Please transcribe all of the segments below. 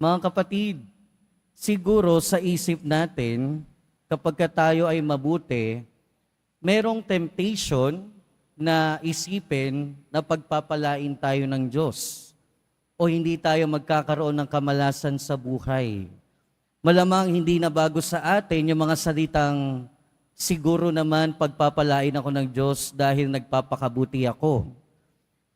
Mga kapatid, siguro sa isip natin, kapag ka tayo ay mabuti, merong temptation na isipin na pagpapalain tayo ng Diyos o hindi tayo magkakaroon ng kamalasan sa buhay. Malamang hindi na bago sa atin yung mga salitang siguro naman pagpapalain ako ng Diyos dahil nagpapakabuti ako.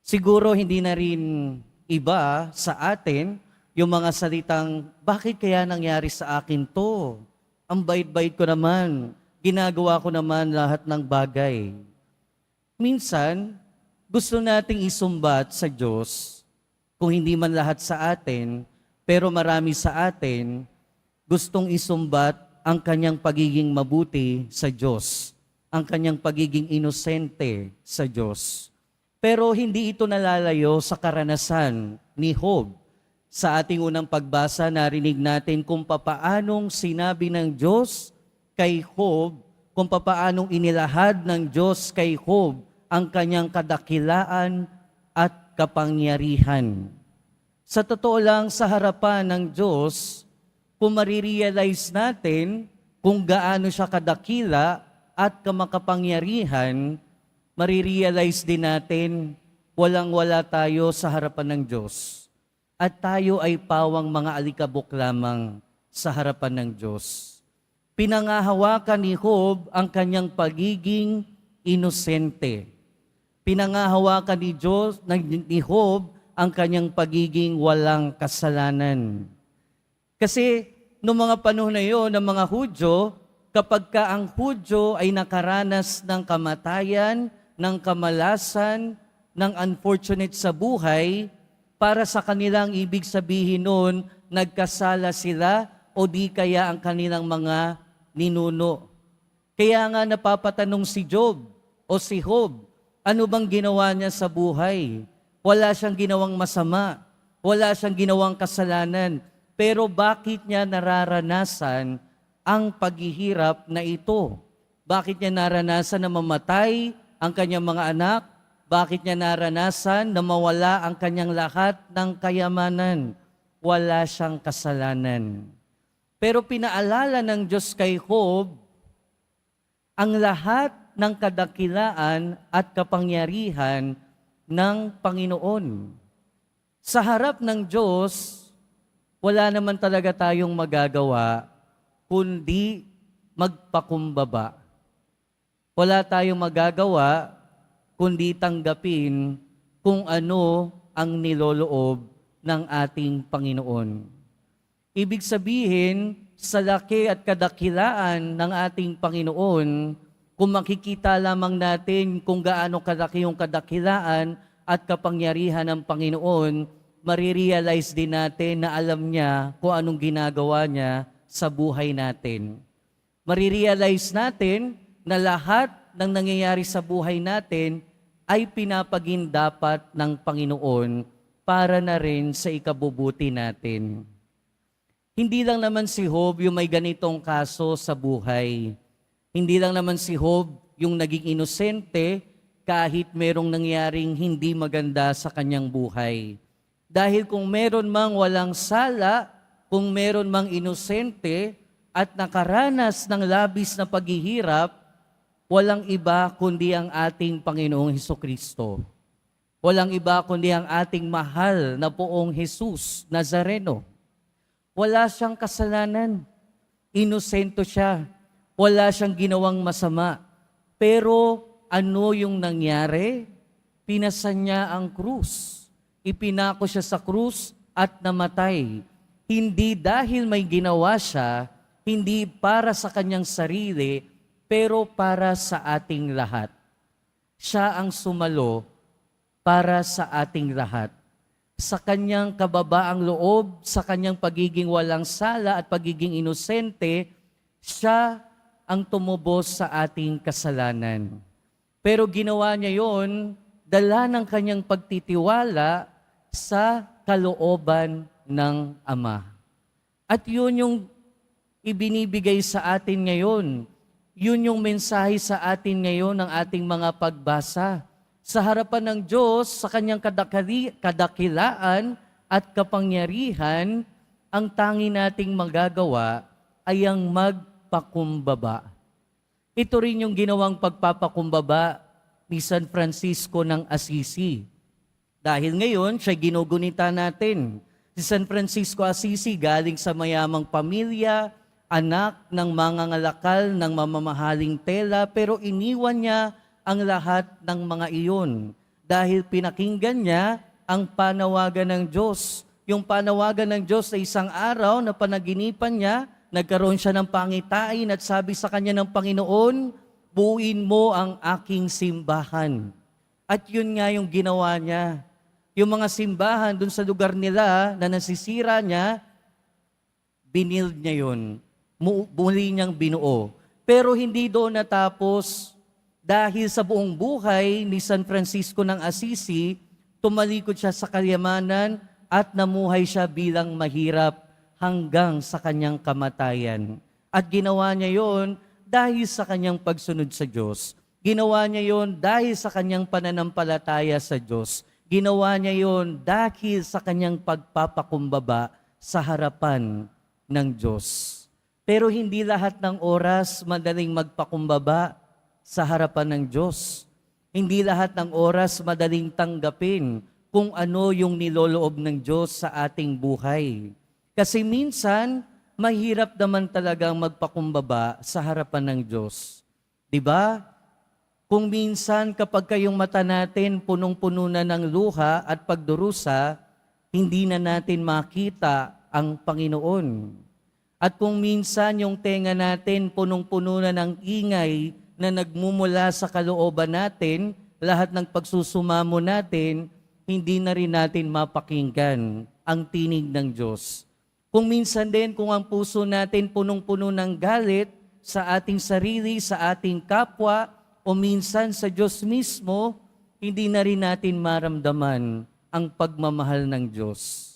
Siguro hindi na rin iba sa atin yung mga salitang, bakit kaya nangyari sa akin to? Ang bait-bait ko naman, ginagawa ko naman lahat ng bagay. Minsan, gusto nating isumbat sa Diyos, kung hindi man lahat sa atin, pero marami sa atin, gustong isumbat ang kanyang pagiging mabuti sa Diyos, ang kanyang pagiging inosente sa Diyos. Pero hindi ito nalalayo sa karanasan ni Job. Sa ating unang pagbasa, narinig natin kung papaanong sinabi ng Diyos kay Job, kung papaanong inilahad ng Diyos kay Job ang kanyang kadakilaan at kapangyarihan. Sa totoo lang, sa harapan ng Diyos, kung marirealize natin kung gaano siya kadakila at kamakapangyarihan, marirealize din natin walang-wala tayo sa harapan ng Diyos. At tayo ay pawang mga alikabok lamang sa harapan ng Diyos. Pinangahawakan ni Job ang kanyang pagiging inosente. Pinangahawakan ni Diyos ni Job ang kanyang pagiging walang kasalanan. Kasi noong mga panahon na yon ng mga Hudyo, kapag ka ang Hudyo ay nakaranas ng kamatayan, ng kamalasan, ng unfortunate sa buhay, para sa kanilang ibig sabihin noon, nagkasala sila o di kaya ang kanilang mga ninuno. Kaya nga napapatanong si Job o si Job, ano bang ginawa niya sa buhay? Wala siyang ginawang masama. Wala siyang ginawang kasalanan. Pero bakit niya nararanasan ang paghihirap na ito? Bakit niya naranasan na mamatay ang kanyang mga anak? Bakit niya naranasan na mawala ang kanyang lahat ng kayamanan? Wala siyang kasalanan. Pero pinaalala ng Diyos kay Job ang lahat ng kadakilaan at kapangyarihan ng Panginoon. Sa harap ng Diyos, wala naman talaga tayong magagawa kundi magpakumbaba. Wala tayong magagawa kundi tanggapin kung ano ang niloloob ng ating Panginoon. Ibig sabihin, sa laki at kadakilaan ng ating Panginoon, kung makikita lamang natin kung gaano kalaki yung kadakilaan at kapangyarihan ng Panginoon, marirealize din natin na alam niya kung anong ginagawa niya sa buhay natin. Marirealize natin na lahat ng nangyayari sa buhay natin ay pinapagindapat ng Panginoon para na rin sa ikabubuti natin. Hindi lang naman si Job yung may ganitong kaso sa buhay. Hindi lang naman si Job yung naging inosente kahit merong nangyaring hindi maganda sa kanyang buhay. Dahil kung meron mang walang sala, kung meron mang inosente at nakaranas ng labis na paghihirap, walang iba kundi ang ating Panginoong Heso Kristo. Walang iba kundi ang ating mahal na poong Jesus Nazareno. Wala siyang kasalanan. Inosento siya. Wala siyang ginawang masama. Pero ano yung nangyari? Pinasan niya ang krus. Ipinako siya sa krus at namatay. Hindi dahil may ginawa siya, hindi para sa kanyang sarili, pero para sa ating lahat. Siya ang sumalo para sa ating lahat sa kanyang kababaang loob, sa kanyang pagiging walang sala at pagiging inosente, siya ang tumubos sa ating kasalanan. Pero ginawa niya yon dala ng kanyang pagtitiwala sa kalooban ng Ama. At yun yung ibinibigay sa atin ngayon. Yun yung mensahe sa atin ngayon ng ating mga pagbasa sa harapan ng Diyos, sa kanyang kadakilaan at kapangyarihan, ang tangi nating magagawa ay ang magpakumbaba. Ito rin yung ginawang pagpapakumbaba ni San Francisco ng Assisi. Dahil ngayon, siya ginugunita natin. Si San Francisco Assisi galing sa mayamang pamilya, anak ng mga ngalakal ng mamamahaling tela, pero iniwan niya ang lahat ng mga iyon. Dahil pinakinggan niya ang panawagan ng Diyos. Yung panawagan ng Diyos sa isang araw na panaginipan niya, nagkaroon siya ng pangitain at sabi sa kanya ng Panginoon, buuin mo ang aking simbahan. At yun nga yung ginawa niya. Yung mga simbahan dun sa lugar nila na nasisira niya, binild niya yun. Mu- Muli niyang binuo. Pero hindi doon natapos dahil sa buong buhay ni San Francisco ng Assisi, tumalikod siya sa kayamanan at namuhay siya bilang mahirap hanggang sa kanyang kamatayan. At ginawa niya yon dahil sa kanyang pagsunod sa Diyos. Ginawa niya yon dahil sa kanyang pananampalataya sa Diyos. Ginawa niya yon dahil sa kanyang pagpapakumbaba sa harapan ng Diyos. Pero hindi lahat ng oras madaling magpakumbaba sa harapan ng Diyos. Hindi lahat ng oras madaling tanggapin kung ano yung niloloob ng Diyos sa ating buhay. Kasi minsan, mahirap naman talagang magpakumbaba sa harapan ng Diyos. 'Di ba? Kung minsan kapag kayong mata natin punong-puno na ng luha at pagdurusa, hindi na natin makita ang Panginoon. At kung minsan yung tenga natin punong-puno na ng ingay na nagmumula sa kalooban natin, lahat ng pagsusumamo natin, hindi na rin natin mapakinggan ang tinig ng Diyos. Kung minsan din, kung ang puso natin punong-puno ng galit sa ating sarili, sa ating kapwa, o minsan sa Diyos mismo, hindi na rin natin maramdaman ang pagmamahal ng Diyos.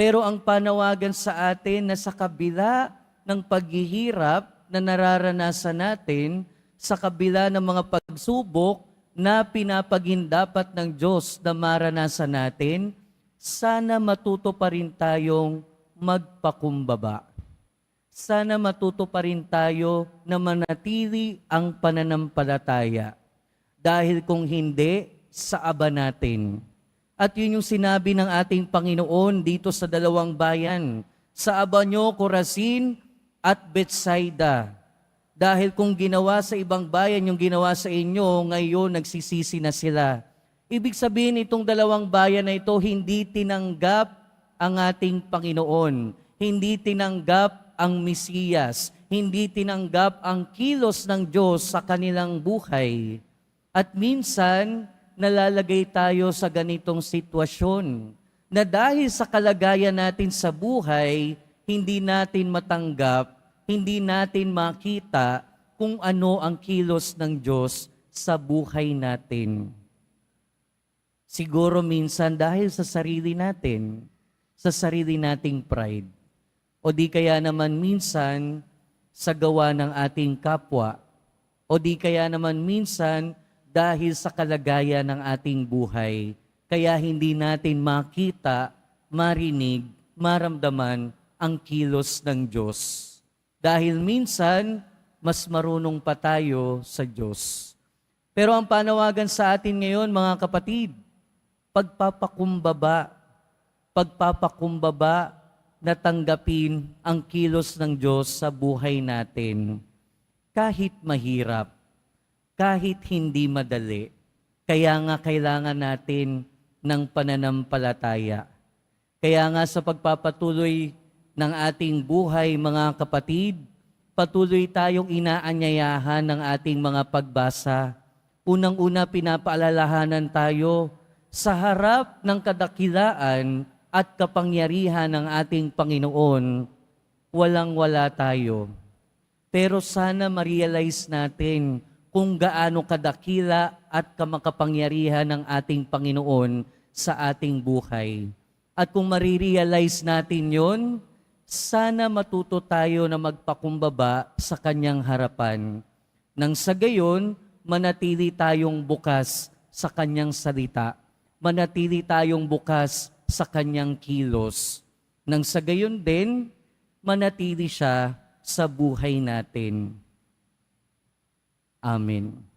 Pero ang panawagan sa atin na sa kabila ng paghihirap na nararanasan natin, sa kabila ng mga pagsubok na pinapagindapat ng Diyos na maranasan natin, sana matuto pa rin tayong magpakumbaba. Sana matuto pa rin tayo na manatili ang pananampalataya. Dahil kung hindi, sa aba natin. At yun yung sinabi ng ating Panginoon dito sa dalawang bayan, sa Abanyo, Corazin at Bethsaida. Dahil kung ginawa sa ibang bayan yung ginawa sa inyo, ngayon nagsisisi na sila. Ibig sabihin itong dalawang bayan na ito hindi tinanggap ang ating Panginoon. Hindi tinanggap ang Mesiyas. Hindi tinanggap ang kilos ng Diyos sa kanilang buhay. At minsan, nalalagay tayo sa ganitong sitwasyon na dahil sa kalagayan natin sa buhay, hindi natin matanggap, hindi natin makita kung ano ang kilos ng Diyos sa buhay natin. Siguro minsan dahil sa sarili natin, sa sarili nating pride. O di kaya naman minsan sa gawa ng ating kapwa. O di kaya naman minsan dahil sa kalagayan ng ating buhay. Kaya hindi natin makita, marinig, maramdaman ang kilos ng Diyos. Dahil minsan, mas marunong pa tayo sa Diyos. Pero ang panawagan sa atin ngayon, mga kapatid, pagpapakumbaba, pagpapakumbaba na tanggapin ang kilos ng Diyos sa buhay natin. Kahit mahirap, kahit hindi madali. Kaya nga kailangan natin ng pananampalataya. Kaya nga sa pagpapatuloy ng ating buhay, mga kapatid, patuloy tayong inaanyayahan ng ating mga pagbasa. Unang-una pinapaalalahanan tayo sa harap ng kadakilaan at kapangyarihan ng ating Panginoon, walang-wala tayo. Pero sana ma-realize natin kung gaano kadakila at kamakapangyarihan ng ating Panginoon sa ating buhay. At kung marirealize natin yon, sana matuto tayo na magpakumbaba sa kanyang harapan. Nang sa gayon, manatili tayong bukas sa kanyang salita. Manatili tayong bukas sa kanyang kilos. nang sa gayon din manatili siya sa buhay natin. Amin.